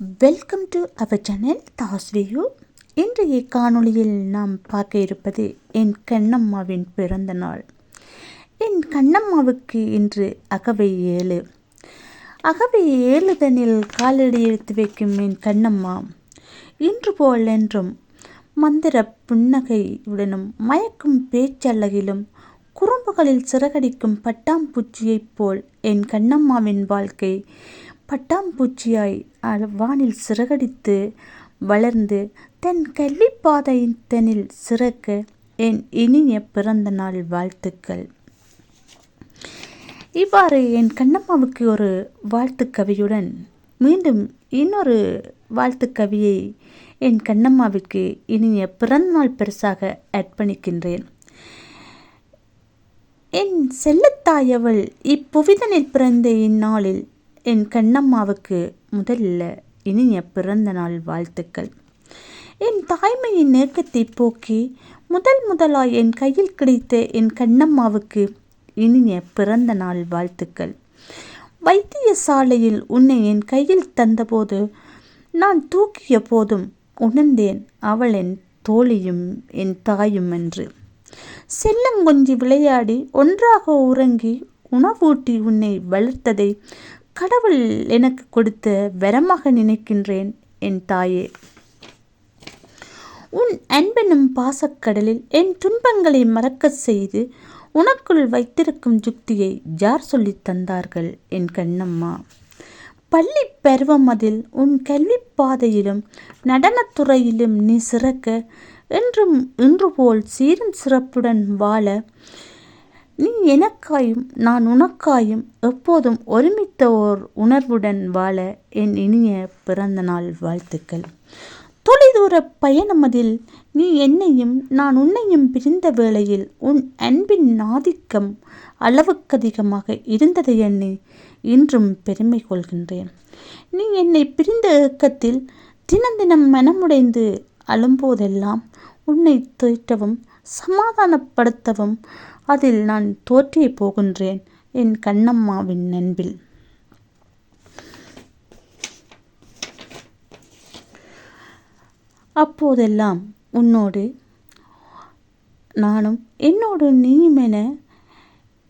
Welcome to our channel தாஸ்வியூ இன்றைய காணொளியில் நாம் பார்க்க இருப்பது என் கண்ணம்மாவின் பிறந்த நாள். என் கண்ணம்மாவுக்கு இன்று அகவை ஏழு. அகவை ஏழுதனில் காலடி எடுத்து வைக்கும் என் கண்ணம்மா இன்று போல் என்றும் மந்திர புன்னகையுடனும் மயக்கும் பேச்சழகிலும் குறும்புகளில் சிறகடிக்கும் பட்டாம்பூச்சியைப் போல் என் கண்ணம்மாவின் வாழ்க்கை பட்டாம்பூச்சியாய் வானில் சிறகடித்து வளர்ந்து தன் கல்விப் தெனில் சிறக்க என் இனிய பிறந்த நாள் வாழ்த்துக்கள். இவ்வாறு என் கண்ணம்மாவுக்கு ஒரு வாழ்த்து கவியுடன் மீண்டும் இன்னொரு வாழ்த்து கவியை என் கண்ணம்மாவுக்கு இனிய பிறந்தநாள் பெருசாக அர்ப்பணிக்கின்றேன். என் செல்லத்தாயவள் இப்புவிதனில் பிறந்த இந்நாளில் என் கண்ணம்மாவுக்கு முதல்ல இனிய பிறந்த நாள் வாழ்த்துக்கள். என் தாய்மையின் நெருக்கத்தை போக்கி முதல் முதலாய் என் கையில் கிடைத்த என் கண்ணம்மாவுக்கு இனிய பிறந்த நாள் வாழ்த்துக்கள். வைத்தியசாலையில் உன்னை என் கையில் தந்தபோது நான் தூக்கிய போதும் உணர்ந்தேன் அவள் என் தோழியும் என் தாயும் என்று. செல்லங்கொஞ்சி விளையாடி ஒன்றாக உறங்கி உணவூட்டி உன்னை வளர்த்ததை கடவுள் எனக்கு கொடுத்த வரமாக நினைக்கின்றேன் என் தாயே. உன் அன்பெனும் பாசக்கடலில் என் துன்பங்களை மறக்கச் செய்து உனக்குள் வைத்திருக்கும் யுக்தியை யார் சொல்லி தந்தார்கள் என் கண்ணம்மா? பள்ளி பருவம் அதில் உன் கல்வி பாதையிலும் நடனத்துறையிலும் நீ சிறக்க என்றும் இன்று போல் சீரும் சிறப்புடன் வாழ நீ எனக்காயும் நான் உனக்காயும் எப்போதும் ஒருமித்த ஓர் உணர்வுடன் வாழ என் இனிய பிறந்த நாள் வாழ்த்துக்கள். தொலைதூர பயணமதில் நீ என்னையும் நான் உன்னையும் பிரிந்த வேளையில் உன் அன்பின் ஆதிக்கம் அளவுக்கதிகமாக இருந்ததை எண்ணி இன்றும் பெருமை கொள்கின்றேன். நீ என்னை பிரிந்த இயக்கத்தில் தினம் தினம் மனமுடைந்து அழும்போதெல்லாம் உன்னை தேற்றவும் சமாதானப்படுத்தவும் அதில் நான் தோற்றே போகின்றேன் என் கண்ணம்மாவின் நண்பில். அப்போதெல்லாம் உன்னோடு நானும் என்னோடு நீயும் என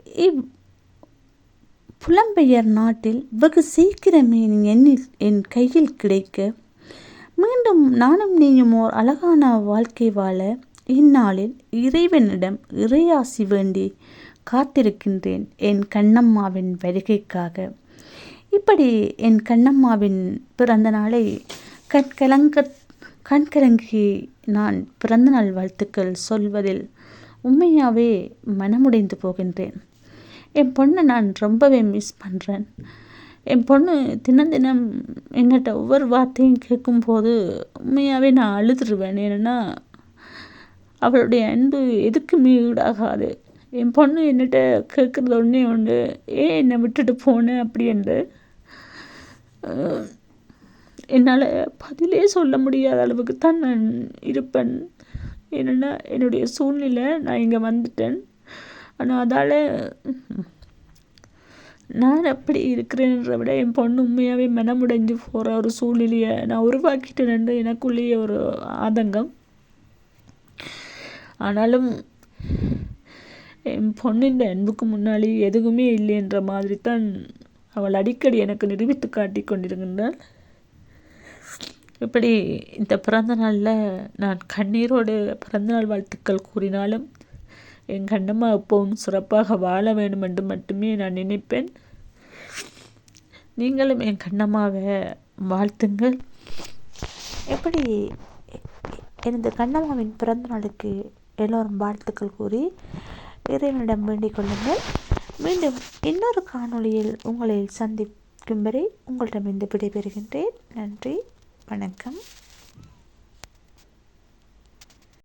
இவ் புலம்பெயர் நாட்டில் வெகு சீக்கிரமே நீ என் கையில் கிடைக்க மீண்டும் நானும் நீயும் ஓர் அழகான வாழ்க்கை வாழ இந்நாளில் இறைவனிடம் இறையாசி வேண்டி காத்திருக்கின்றேன் என் கண்ணம்மாவின் வருகைக்காக. இப்படி என் கண்ணம்மாவின் பிறந்த நாளை கண்கலங்க கண்கலங்கி நான் பிறந்தநாள் வாழ்த்துக்கள் சொல்வதில் உண்மையாகவே மனமுடைந்து போகின்றேன். என் பொண்ணை நான் ரொம்பவே மிஸ் பண்ணுறேன் என் பொண்ணு தினம் தினம் என்கிட்ட ஒவ்வொரு வார்த்தையும் கேட்கும்போது உண்மையாகவே நான் அழுதுருவேன். ஏன்னா அவளுடைய அன்பு எதுக்குமே ஈடாகாது. என் பொண்ணு என்னிட்ட கேட்குறது ஒன்றே ஒன்று ஏன் என்னை விட்டுட்டு போனேன் அப்படி என்று என்னால் பதிலே சொல்ல முடியாத அளவுக்கு தான் நான் இருப்பேன். என்னென்னா என்னுடைய சூழ்நிலை நான் இங்கே வந்துட்டேன். ஆனால் அதால் நான் அப்படி இருக்கிறேன்ற விட என் பொண்ணு உண்மையாகவே மனமுடைஞ்சு போகிற ஒரு சூழ்நிலையை நான் உருவாக்கிட்டேன் எனக்குள்ளேயே ஒரு ஆதங்கம். ஆனாலும் என் பொண்ணின் அன்புக்கு முன்னாடி எதுவுமே இல்லை என்ற மாதிரி தான் அவள் அடிக்கடி எனக்கு நிரூபித்து காட்டி கொண்டிருக்கின்றாள். இப்படி இந்த பிறந்த நாளில் நான் கண்ணீரோடு பிறந்தநாள் வாழ்த்துக்கள் கூறினாலும் என் கண்ணம்மா எப்பவும் சிறப்பாக வாழ வேண்டும் என்று மட்டுமே நான் நினைப்பேன். நீங்களும் என் கண்ணம்மாவை வாழ்த்துங்கள். எப்படி எனது கண்ணம்மாவின் பிறந்த நாளுக்கு எல்லோரும் வாழ்த்துக்கள் கூறி இறைவனிடம் வேண்டிக் கொள்ளுங்கள். மீண்டும் இன்னொரு காணொளியில் உங்களை சந்திக்கும் வரை உங்களிடமிருந்து விடைபெறுகின்றேன். நன்றி வணக்கம்.